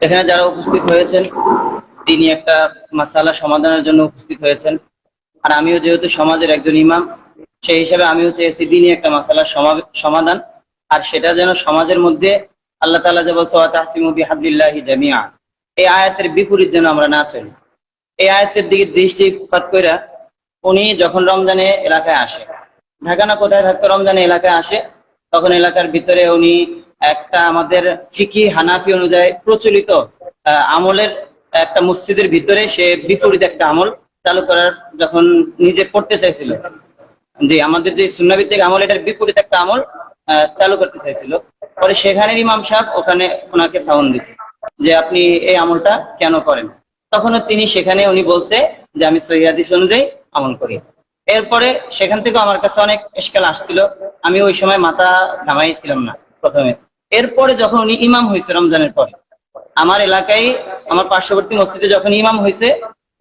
এখানে যারা উপস্থিত হয়েছেন, তিনি একটা মাসালা সমাধানের জন্য উপস্থিত হয়েছেন। আর আমিও যেহেতু সমাজের একজন ইমাম, সেই হিসাবে আমিও চেয়েছি দিনই একটা মাসালার সমা- সমাধান। আর সেটা যেন সমাজের মধ্যে আল্লাহ তালা যে বলছে, ওয়াতাহসিমু বিহাবলিল্লাহি জামিয়া এই আয়াতের বিপরীত যেন আমরা না চলি। এই আয়াতের দিকে দৃষ্টিপাত কইরা উনি যখন রমজানে এলাকায় আসে, ঢাকা না কোথায় থাকতো, রমজানে এলাকায় আসে তখন এলাকার ভিতরে উনি একটা আমাদের ফিকি হানাফি অনুযায়ী প্রচলিত আমলের একটা মসজিদের ভিতরে সে বিপরীত একটা আমল চালু করার যখন নিজে করতে চাইছিল। যে আমাদের যে সুন্নাভিত্তিক আমল, এটার বিপরীত একটা আমল চালু করতে চাইছিল। পরে সেখানের ইমাম সাহেব ওখানে ওনাকে সাউন্ড দিছে যে আপনি এই আমলটা কেন করেন? তখনও তিনি সেখানে উনি বলছে যে আমি সহিহাদিস অনুযায়ী আমল করি। এরপরে সেখান থেকে আমার কাছে অনেক এসকাল আসছিল। আমি ওই সময় মাথা ঘামাইছিলাম না, প্রথমে। এরপরে যখন উনি ইমাম হয়েছে রমজানের পরে, আমার এলাকায়, আমার পার্শ্ববর্তী মসজিদে যখন ইমাম হয়েছে,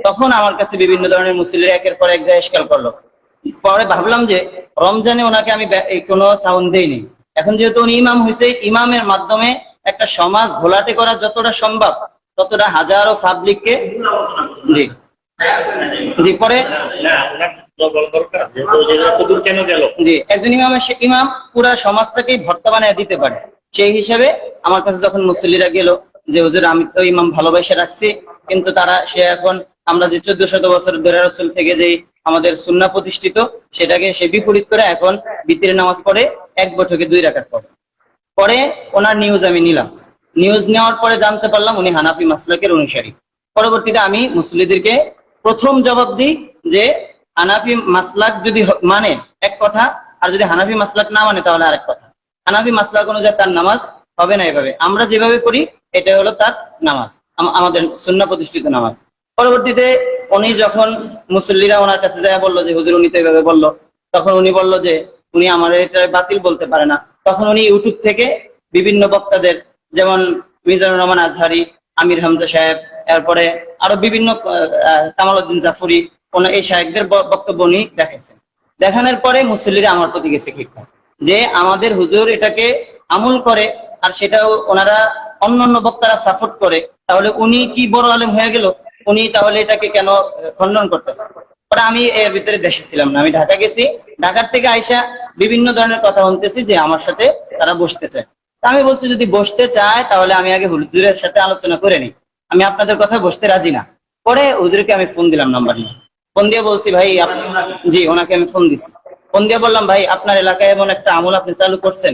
তখন আমার কাছে বিভিন্ন ধরনের মুসলিরা একের পর এক জায়গায় এসকাল করল। পরে ভাবলাম যে রমজানে ওনাকে আমি কোনো সাউন্ড দেইনি এখন যেহেতু উনি ইমাম হয়েছে, ইমামের মাধ্যমে একটা সমাজ ঘোলাটে করা যতটা সম্ভব, ততটা হাজারো পাবলিককে জি। জি, পরে আমাদের সুন্না প্রতিষ্ঠিত, সেটাকে সে বিপরীত করে এখন বিতির নামাজ পড়ে, এক বৈঠকে দুই রাখার পরে পরে ওনার নিউজ আমি নিলাম। নিউজ নেওয়ার পরে জানতে পারলাম উনি হানাফি মাসলাকের অনুসারী। পরবর্তীতে আমি মুসলিদেরকে প্রথম জবাব দিই যে হানাফি মাসলাক যদি মানে এক কথা আর যদি হানাফি মাসলাক না মানে তাহলে আরেক কথা। হানাফি মাসলাক অনুযায়ী তার নামাজ হবে না এভাবে। আমরা যেভাবে করি এটা হলো তার নামাজ। আমাদের সুন্না প্রতিষ্ঠিত নামাজ। পরবর্তীতে উনি যখন মুসল্লিরা ওনার কাছে যায় বলল যে হুজুর উনি তো এভাবে বলল। তখন উনি বলল যে উনি আমার এটা বাতিল বলতে পারে না। তখন উনি ইউটিউব থেকে বিভিন্ন বক্তাদের যেমন মিজানুর রহমান আজহারি আমির হামজা সাহেব এরপরে আরও বিভিন্ন আহ, কামাল উদ্দিন জাফরি ওনা এই সাহেবদের ব- বক্তব্য উনি দেখেছেন দেখানোর পরে মুসল্লিরা আমার প্রতি গেছে কীরকম যে আমাদের হুজুর এটাকে আমল করে আর সেটাও ওনারা অন্য অন্য বক্তারা সাপোর্ট করে তাহলে উনি কি বড় আলেম হয়ে গেল? উনি তাহলে এটাকে কেন আহ, খণ্ডন করতেছে? পরে আমি এর ভিতরে দেশে ছিলাম না আমি ঢাকা গেছি। ঢাকার থেকে আইসা বিভিন্ন ধরনের কথা বলতেছি যে আমার সাথে তারা বসতে চায়। তা আমি বলছি যদি বসতে চায় তাহলে আমি আগে হুজুরের সাথে আলোচনা করে নিই। আমি আপনাদের কথা বসতে রাজি না। পরে হুজুরকে আমি ফোন দিলাম নাম্বার নিয়ে। ফোন দিয়ে বলছি ভাই জি ওনাকে আমি ফোন দিছি। ফোন দিয়ে বললাম ভাই আপনার এলাকায় এমন একটা আমল আপনি চালু করছেন?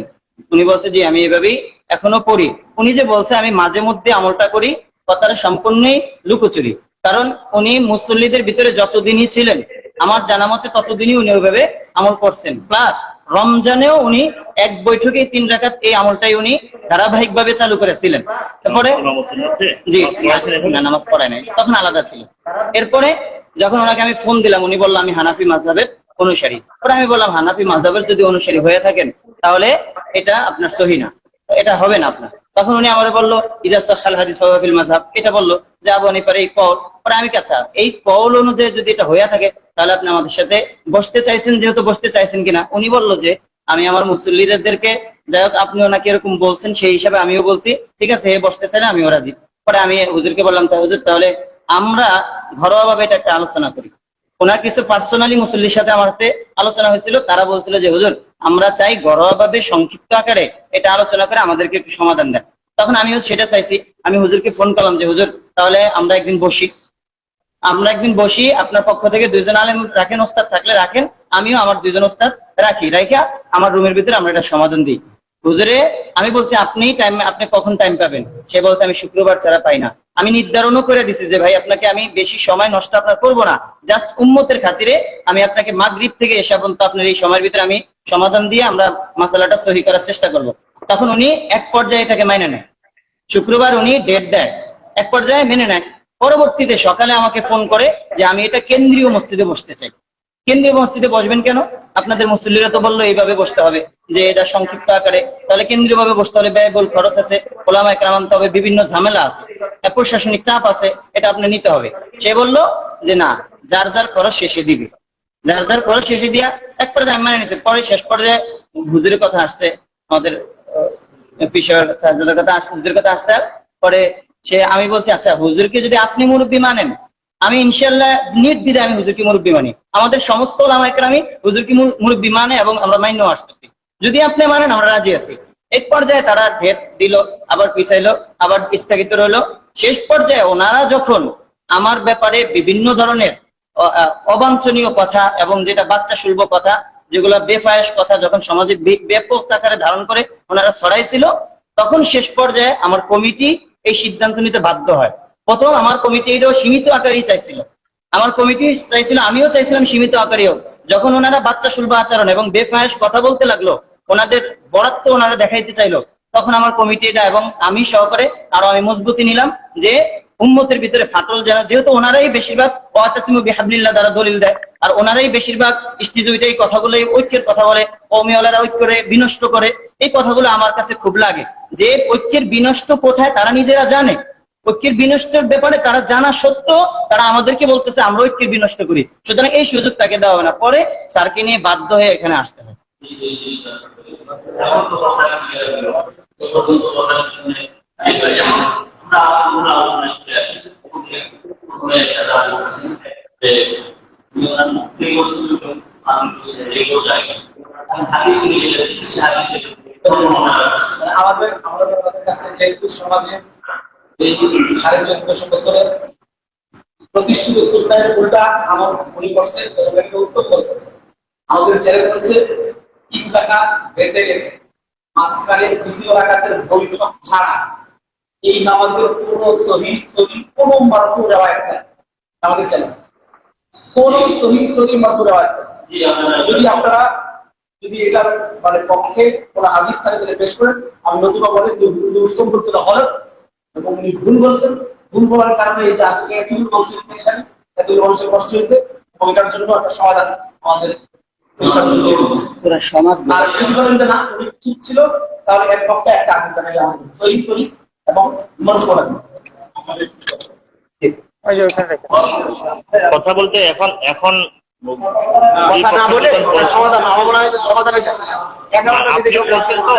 উনি বলছে জি আমি এভাবেই এখনও করি। উনি যে বলছে আমি মাঝে মধ্যে আমলটা করি কথাটা সম্পূর্ণই লুকোচুরি। কারণ উনি মুসল্লিদের ভিতরে যতদিনই ছিলেন আমার জানা মতে ততদিনই উনি ওইভাবে আমল করছেন। প্লাস রমজানেও উনি এক বৈঠকে তিন রাকাত এই আমলটাই উনি ধারাবাহিক ভাবে চালু করেছিলেন। তারপরে জি। নামাজ পড়ায় নাই। তখন আলাদা ছিল। এরপরে যখন ওনাকে আমি ফোন দিলাম, উনি বললাম আমি হানাফি মাযহাবের অনুসারী। পরে আমি বললাম, হানাফি মাযহাবের যদি অনুসারী হয়ে থাকেন, তাহলে এটা আপনার সহি না। এটা হবে না আপনার। তখন উনি আমার বলল, ইজা সাহাল হাদিস মাযহাব। এটা বলল, যে আবু হানিফার এই কল পরে আমি কাছা এই কল অনুযায়ী যদি এটা হয়ে থাকে, তাহলে আপনি আমাদের সাথে বসতে চাইছেন, যেহেতু বসতে চাইছেন কিনা? উনি বলল যে, আমি আমার মুসল্লিদেরকে, যাই হোক, আপনি ওনাকে এরকম বলছেন, সেই হিসাবে আমিও বলছি। ঠিক আছে হে বসতে চাই আমিও রাজি। পরে আমি হুজুরকে বললাম, তা হুজুর, তাহলে আমরা ঘরোয়া ভাবে এটা একটা আলোচনা করি। ওনার কিছু পার্সোনালি মুসল্লির সাথে আমার আলোচনা হয়েছিল, তারা বলছিল যে, হুজুর, আমরা চাই ঘরোয়া ভাবে সংক্ষিপ্ত আকারে এটা আলোচনা করে আমাদেরকে একটু সমাধান দেন। তখন আমিও সেটা চাইছি। আমি হুজুরকে ফোন করলাম যে, হুজুর, তাহলে আমরা একদিন বসি। আমরা একদিন বসি, আপনার পক্ষ থেকে দুইজন আলেম রাখেন, ওস্তাদ থাকলে রাখেন, আমিও আমার দুইজন ওস্তাদ রাখি। রাইখা, আমার রুমের ভিতরে আমরা এটা সমাধান দিই। হুজুরে, আমি বলছি আপনি টাইম আপনি কখন টাইম পাবেন? সে বলছে, আমি শুক্রবার ছাড়া পাই না। আমি নির্ধারণও করে দিছি যে, ভাই, আপনাকে আমি বেশি সময় নষ্ট আপনার করব না। জাস্ট উম্মতের খাতিরে আমি আপনাকে মাগরিব থেকে এসা পর্যন্ত আপনার এই সময়ের ভিতরে আমি সমাধান দিয়ে আমরা মাসালাটা সহি করার চেষ্টা করব। তখন উনি এক পর্যায়ে এটাকে মেনে নেয়। শুক্রবার উনি ডেট দেয়। এক পর্যায়ে মেনে নেয়। পরবর্তীতে সকালে আমাকে ফোন করে যে, আমি এটা কেন্দ্রীয় মসজিদে বসতে চাই। কেন্দ্রীয় মসজিদে বসবেন কেন? আপনাদের মুসল্লিরা তো বলল, এইভাবে বসতে হবে। যে এটা সংক্ষিপ্ত আকারে, তাহলে কেন্দ্রীয় ভাবে বসতে হলে ব্যয়বহুল খরচ আছে ওলামায় ক্রামান্ত হবে, বিভিন্ন ঝামেলা আছে প্রশাসনিক চাপ আছে, এটা আপনি নিতে হবে। সে বলল যে না, যার যার খরচ শেষে দিবে। যার যার খরচ শেষে দিয়া এক পর্যায়ে মানে নিচ্ছে পরে শেষ পর্যায়ে হুজুরের কথা আসছে, আমাদের পিসার কথা আসছে, হুজুরের কথা আসছে পরে সে, আমি বলছি আচ্ছা হুজুরকে যদি আপনি মুরব্বী মানেন আমি ইনশাল্লাহ নির্দ্বিধে আমি হুজুরকে মুরব্বী মানি। আমাদের সমস্ত ওলামা একরামই হুজুরকে মুর- মুরব্বী মানে এবং আমরা মান্য আসতেছি। যদি আপনি মানেন, আমরা রাজি আছি। এক পর্যায়ে তারা ভেদ দিল, আবার পিছাইলো, আবার স্থগিত রইল। শেষ পর্যায়ে ওনারা যখন আমার ব্যাপারে বিভিন্ন ধরনের অবাঞ্ছনীয় কথা এবং যেটা বাচ্চা সুলভ কথা, যেগুলো বেফায়স কথা যখন সমাজে ব্যাপক আকারে ধারণ করে ওনারা ছড়াইছিল, তখন শেষ পর্যায়ে আমার কমিটি এই সিদ্ধান্ত নিতে বাধ্য হয়। প্রথম আমার কমিটি এটাও সীমিত আকারেই চাইছিল। আমার কমিটি চাইছিল, আমিও চাইছিলাম সীমিত আকারেও যখন ওনারা বাচ্চা সুলভ আচরণ এবং বেফায়স কথা বলতে লাগল, ওনাদের বরাত্ম ওনারা দেখাইতে চাইলো, তখন আমার কমিটি এটা এবং আমি সহকারে আরও আমি মজবুতি নিলাম যে উম্মতের ভিতরে ফাটল যেন, যেহেতু ওনারাই বেশিরভাগ ওয়াতাসিমু বিহাবলিল্লাহ দ্বারা দলিল দেয়, আর ওনারাই বেশিরভাগ ইস্তিজুইতে এই কথাগুলো ঐক্যের কথা বলে, কৌমিওয়ালারা ঐক্য করে বিনষ্ট করে, এই কথাগুলো আমার কাছে খুব লাগে যে ঐক্যের বিনষ্ট কোথায় তারা নিজেরা জানে। ঐক্যের বিনষ্টের ব্যাপারে তারা জানা সত্য তারা আমাদেরকে বলতেছে, আমরা ঐক্যের বিনষ্ট করি। সুতরাং এই সুযোগ তাকে দেওয়া হবে না। পরে স্যারকে নিয়ে বাধ্য হয়ে এখানে আসতে হয়। আমাদের আমাদের কাছে যেহেতু সমাজে এই সাড়ে চোদ্দশো বছরের প্রতিষ্ঠিত সুলতানের উল্টা আমার করছে এবং একটা উত্তর করছে আমাদের ঈদ টাকা মাঝখানে দ্বিতীয় রাখাতের বৈঠক ছাড়া এই নামাজের কোনো সহি সহি কোনো মার্ফু রেওয়ায়ত নাই। আমাদের চ্যালেঞ্জ কোনো সহি সহি মার্ফু রেওয়ায়ত নাই। জি আমরা যদি আপনারা যদি এটা মানে পক্ষে কোনো হাদিস থাকে তাহলে পেশ করেন আমি নতুবা বলে উত্তম হলত এবং উনি ভুল বলছেন। ভুল বলার কারণে এই যে আজকে এতগুলো বংশের পেশানি এতগুলো বংশের কষ্ট হয়েছে এবং এটার জন্য একটা সমাধান আমাদের। পুরো সমাজ আর যদি বলেন যে না উনি ঠিক ছিল তাহলে এক পক্ষে একটা আঘাত জানাই আমাদের। সহি সহি এবং মন করেন কথা বলতে এখন এখন কথা না বলে সমাধান আমার মনে হয় সমাধান এগারোটা দিকে আপনিও বলছেন তো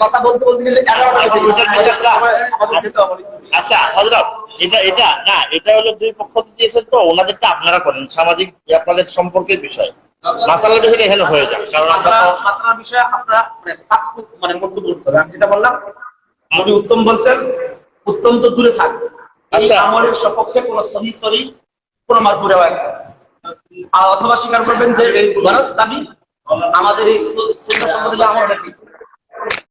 কথা বলতে বলতে গেলে এগারোটা আচ্ছা, দিকে বুঝলাম, বুঝলাম। আমাদের যেতে হবে। আচ্ছা হজরত এটা এটা না এটা হলো দুই পক্ষ দিয়েছেন তো ওনাদেরটা আপনারা করেন সামাজিক আপনাদের সম্পর্কের বিষয় মাসালা বিষয়টা এখানে হয়ে যাক কারণ বিষয়ে আপনারা মানে মানে মন্তব্য করতে হবে আমি যেটা বললাম উনি উত্তম বলছেন উত্তম তো দূরে থাকবে আচ্ছা। আমলের সপক্ষে কোন সহি সহি কোন নাই। আর অথবা স্বীকার করবেন যে এই গলত দাবি আমাদের এই সুন্নাহ সম্বন্ধে যে